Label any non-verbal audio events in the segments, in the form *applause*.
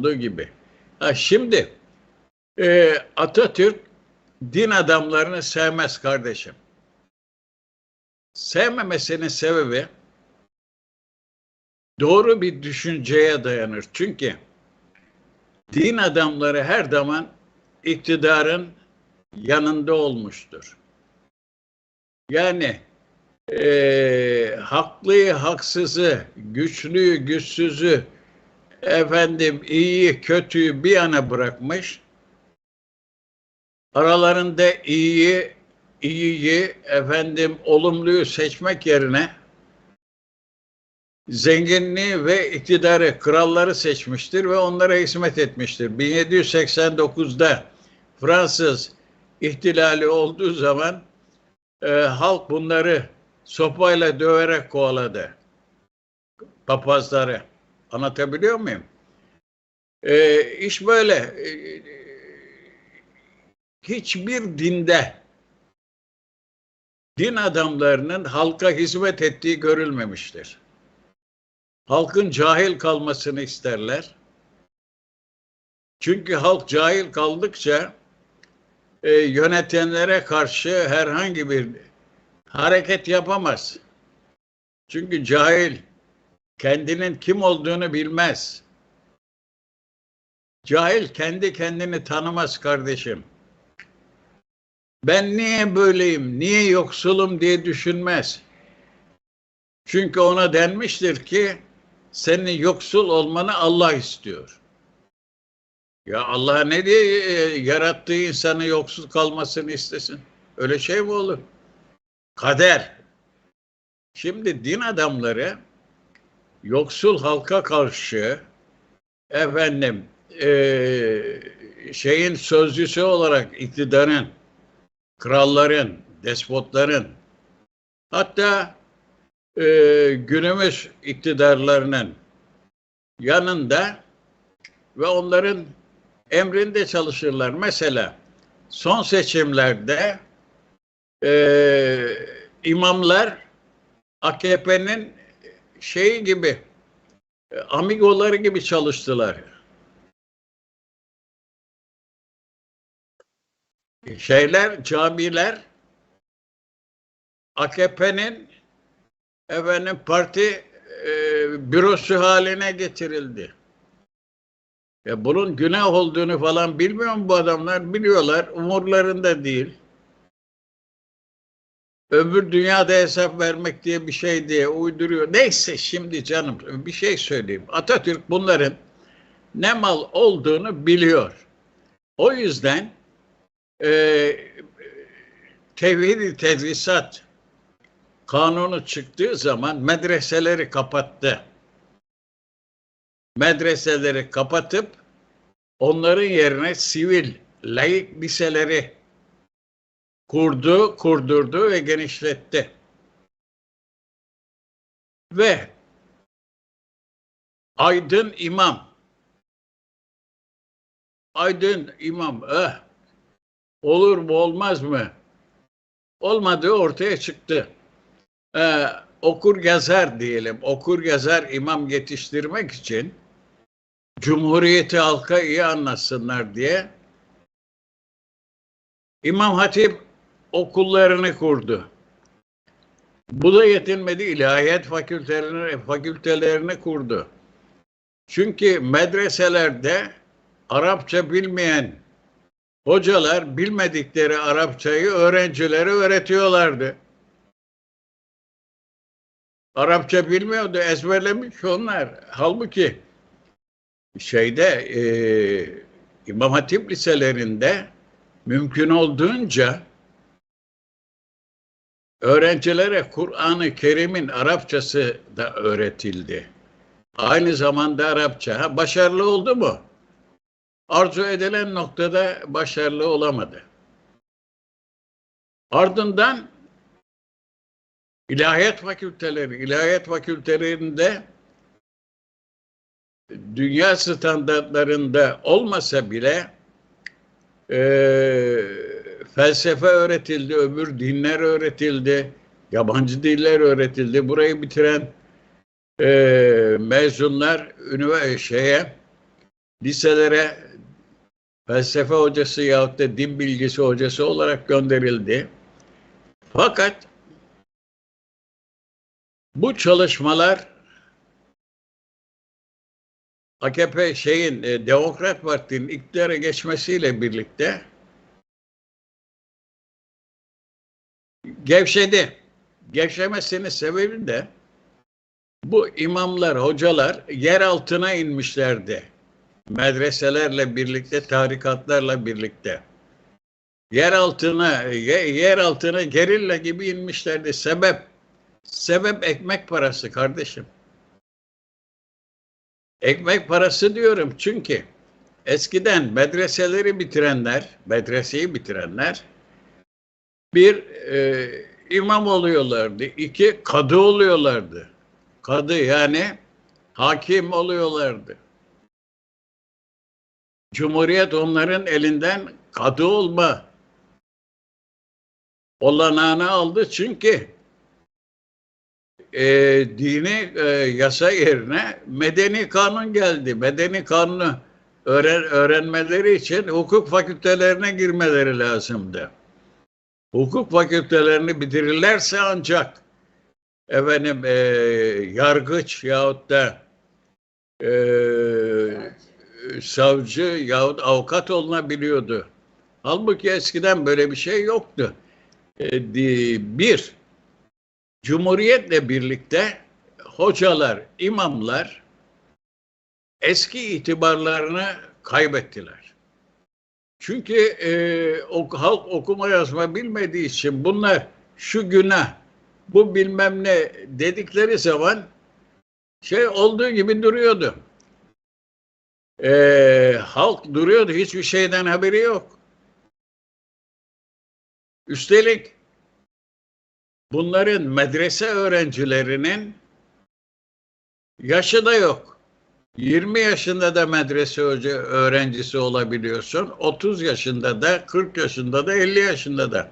olduğu gibi. Ha, şimdi e, Atatürk din adamlarını sevmez kardeşim. Sevmemesinin sebebi doğru bir düşünceye dayanır. Çünkü din adamları her zaman iktidarın yanında olmuştur. Yani e, haklıyı, haksızı, güçlüyü, güçsüzü, efendim iyiyi, kötüyü bir yana bırakmış. Aralarında iyiyi, iyiyi, efendim olumluyu seçmek yerine zenginliği ve iktidarı, kralları seçmiştir ve onlara hizmet etmiştir. 1789'da Fransız ihtilali olduğu zaman e, halk bunları sopayla döverek kovaladı. Papazları. Anlatabiliyor muyum? E, iş böyle. E, hiçbir dinde din adamlarının halka hizmet ettiği görülmemiştir. Halkın cahil kalmasını isterler. Çünkü halk cahil kaldıkça e, yönetenlere karşı herhangi bir hareket yapamaz. Çünkü cahil kendinin kim olduğunu bilmez. Cahil kendi kendini tanımaz kardeşim. Ben niye böyleyim, niye yoksulum diye düşünmez. Çünkü ona denmiştir ki senin yoksul olmanı Allah istiyor. Ya Allah ne diye e, yarattığı insanı yoksul kalmasını istesin? Öyle şey mi olur? Kader. Şimdi din adamları yoksul halka karşı efendim e, şeyin sözcüsü olarak iktidarın, kralların, despotların hatta e, günümüz iktidarlarının yanında ve onların emrinde çalışırlar. Mesela son seçimlerde e, imamlar AKP'nin şeyi gibi e, amigoları gibi çalıştılar. Şeyler, camiler AKP'nin efendim parti e, bürosu haline getirildi. Ya bunun günah olduğunu falan bilmiyor mu bu adamlar? Biliyorlar. Umurlarında değil. Öbür dünyada hesap vermek diye bir şey diye uyduruyor. Neyse şimdi canım bir şey söyleyeyim. Atatürk bunların ne mal olduğunu biliyor. O yüzden e, tevhid-i tedrisat kanunu çıktığı zaman medreseleri kapattı. Medreseleri kapatıp onların yerine sivil, laik liseleri kurdu, kurdurdu ve genişletti. Ve Aydın İmam Aydın İmam eh, olur mu olmaz mı? Olmadığı ortaya çıktı. Ee, okur yazar diyelim, okur yazar imam yetiştirmek için Cumhuriyeti halka iyi anlatsınlar diye İmam Hatip okullarını kurdu. Bu da yetinmedi. ilahiyat fakültelerini, fakültelerini kurdu. Çünkü medreselerde Arapça bilmeyen hocalar bilmedikleri Arapçayı öğrencilere öğretiyorlardı. Arapça bilmiyordu, ezberlemiş onlar. Halbuki şeyde e, İmam Hatip liselerinde mümkün olduğunca öğrencilere Kur'an-ı Kerim'in Arapçası da öğretildi. Aynı zamanda Arapça. Ha, başarılı oldu mu? Arzu edilen noktada başarılı olamadı. Ardından ilahiyat fakülteleri, ilahiyat fakültelerinde dünya standartlarında olmasa bile e, felsefe öğretildi, öbür dinler öğretildi, yabancı diller öğretildi. Burayı bitiren e, mezunlar üniversite şeye liselere felsefe hocası yahut da din bilgisi hocası olarak gönderildi. Fakat bu çalışmalar AKP şeyin e, Demokrat Parti'nin iktidara geçmesiyle birlikte gevşedi. Gevşemesinin sebebi de bu imamlar, hocalar yer altına inmişlerdi. Medreselerle birlikte, tarikatlarla birlikte. Yer altına, ye- yer altına gerilla gibi inmişlerdi. Sebep, sebep ekmek parası kardeşim. Ekmek parası diyorum çünkü eskiden medreseleri bitirenler, medreseyi bitirenler bir e, imam oluyorlardı, iki kadı oluyorlardı. Kadı yani hakim oluyorlardı. Cumhuriyet onların elinden kadı olma olanağını aldı çünkü e, dini e, yasa yerine medeni kanun geldi. Medeni kanunu öğren, öğrenmeleri için hukuk fakültelerine girmeleri lazımdı. Hukuk fakültelerini bitirirlerse ancak efendim e, yargıç yahut da e, savcı yahut avukat olunabiliyordu. Halbuki eskiden böyle bir şey yoktu. E, bir, Cumhuriyetle birlikte hocalar, imamlar eski itibarlarını kaybettiler. Çünkü e, ok, halk okuma yazma bilmediği için bunlar şu günah, bu bilmem ne dedikleri zaman şey olduğu gibi duruyordu. E, halk duruyordu, hiçbir şeyden haberi yok. Üstelik bunların medrese öğrencilerinin yaşı da yok. 20 yaşında da medrese hoca öğrencisi olabiliyorsun. 30 yaşında da, 40 yaşında da, 50 yaşında da.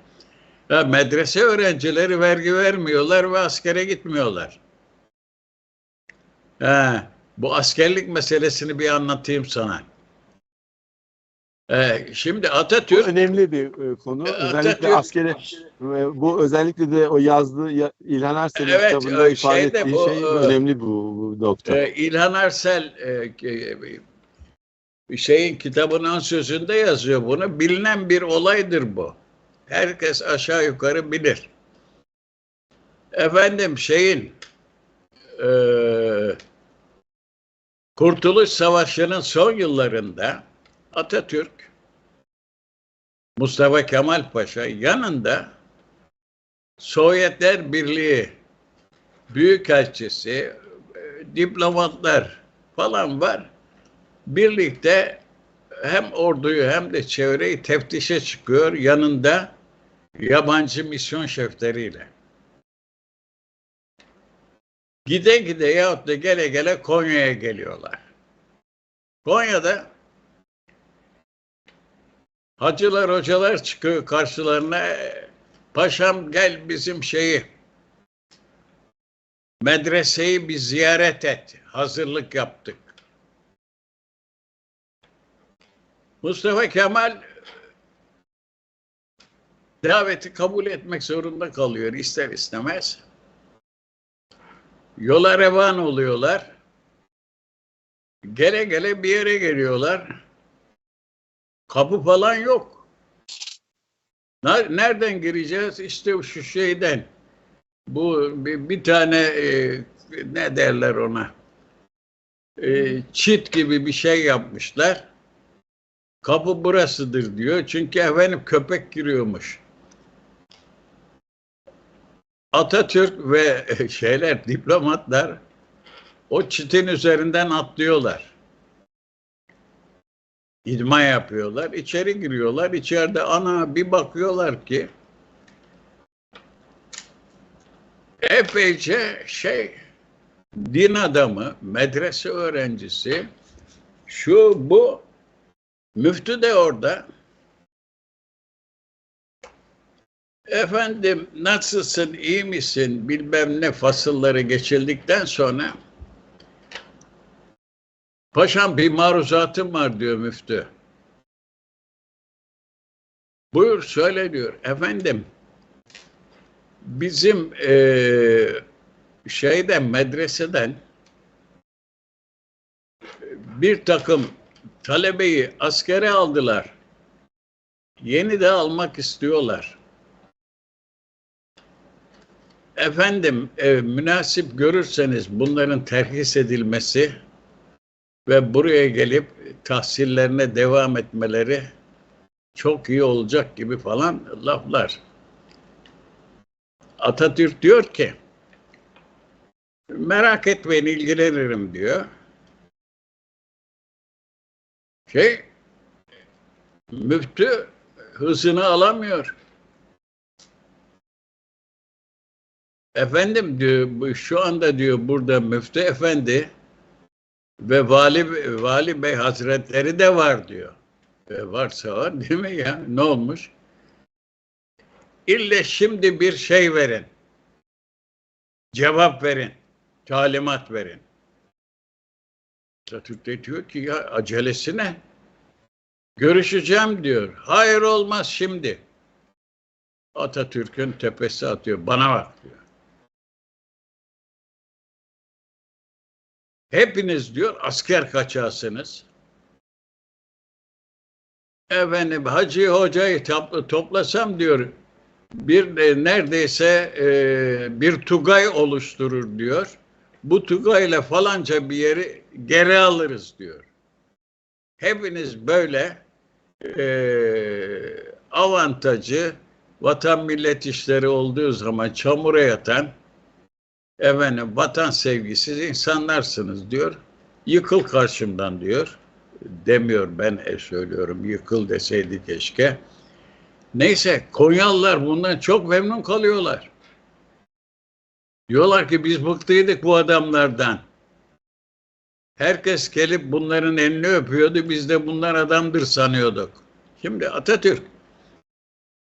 Ya medrese öğrencileri vergi vermiyorlar ve askere gitmiyorlar. Ha, bu askerlik meselesini bir anlatayım sana. Ee, şimdi Bu Atatürk önemli bir e, konu. E, Özellikle Atatürk- askeri e, bu özellikle de o yazdığı ya- İlhan Ersel'in Evet, kitabında o ifade ettiği bu, şey e, önemli bu, bu doktor. Ee, İlhan Arsel e, e, şeyin kitabının sözünde yazıyor bunu. Bilinen bir olaydır bu. Herkes aşağı yukarı bilir. Efendim şeyin e, Kurtuluş Savaşı'nın son yıllarında Atatürk Mustafa Kemal Paşa yanında Sovyetler Birliği Büyükelçisi, e, diplomatlar falan var. Birlikte hem orduyu hem de çevreyi teftişe çıkıyor yanında yabancı misyon şefleriyle. Gide gide yahut da gele gele Konya'ya geliyorlar. Konya'da hacılar hocalar çıkıyor karşılarına "E, paşam gel bizim şeyi medreseyi bir ziyaret et. Hazırlık yaptık. Mustafa Kemal daveti kabul etmek zorunda kalıyor ister istemez. Yola revan oluyorlar. Gele gele bir yere geliyorlar. Kapı falan yok. Ner- Nereden gireceğiz? İşte şu şeyden. Bu bir, bir tane e, ne derler ona? E, çit gibi bir şey yapmışlar. Kapı burasıdır diyor. Çünkü efendim köpek giriyormuş. Atatürk ve *laughs* şeyler diplomatlar o çitin üzerinden atlıyorlar. İdman yapıyorlar. içeri giriyorlar. İçeride ana bir bakıyorlar ki epeyce şey din adamı, medrese öğrencisi şu bu müftü de orada. Efendim nasılsın, iyi misin bilmem ne fasılları geçildikten sonra Paşam bir maruzatım var diyor müftü. Buyur söyle diyor. Efendim bizim eee şeyden medreseden bir takım talebeyi askere aldılar. Yeni de almak istiyorlar. Efendim e, münasip görürseniz bunların terhis edilmesi ve buraya gelip tahsillerine devam etmeleri çok iyi olacak gibi falan laflar. Atatürk diyor ki merak etmeyin ilgilenirim diyor. Şey müftü hızını alamıyor. Efendim diyor şu anda diyor burada müftü efendi ve vali vali bey hazretleri de var diyor. E, varsa var değil mi ya? Ne olmuş? İlle şimdi bir şey verin. Cevap verin. Talimat verin. Atatürk de diyor ki ya acelesi ne? Görüşeceğim diyor. Hayır olmaz şimdi. Atatürk'ün tepesi atıyor. Bana bak diyor. Hepiniz diyor asker kaçağısınız. Efendim Hacı Hoca'yı topla- toplasam diyor bir de neredeyse e, bir tugay oluşturur diyor. Bu tugayla falanca bir yeri geri alırız diyor. Hepiniz böyle e, avantajı vatan millet işleri olduğu zaman çamura yatan efendim vatan sevgisiz insanlarsınız diyor. Yıkıl karşımdan diyor. Demiyor ben e söylüyorum yıkıl deseydi keşke. Neyse Konyalılar bundan çok memnun kalıyorlar. Diyorlar ki biz bıktıydık bu adamlardan. Herkes gelip bunların elini öpüyordu. Biz de bunlar adamdır sanıyorduk. Şimdi Atatürk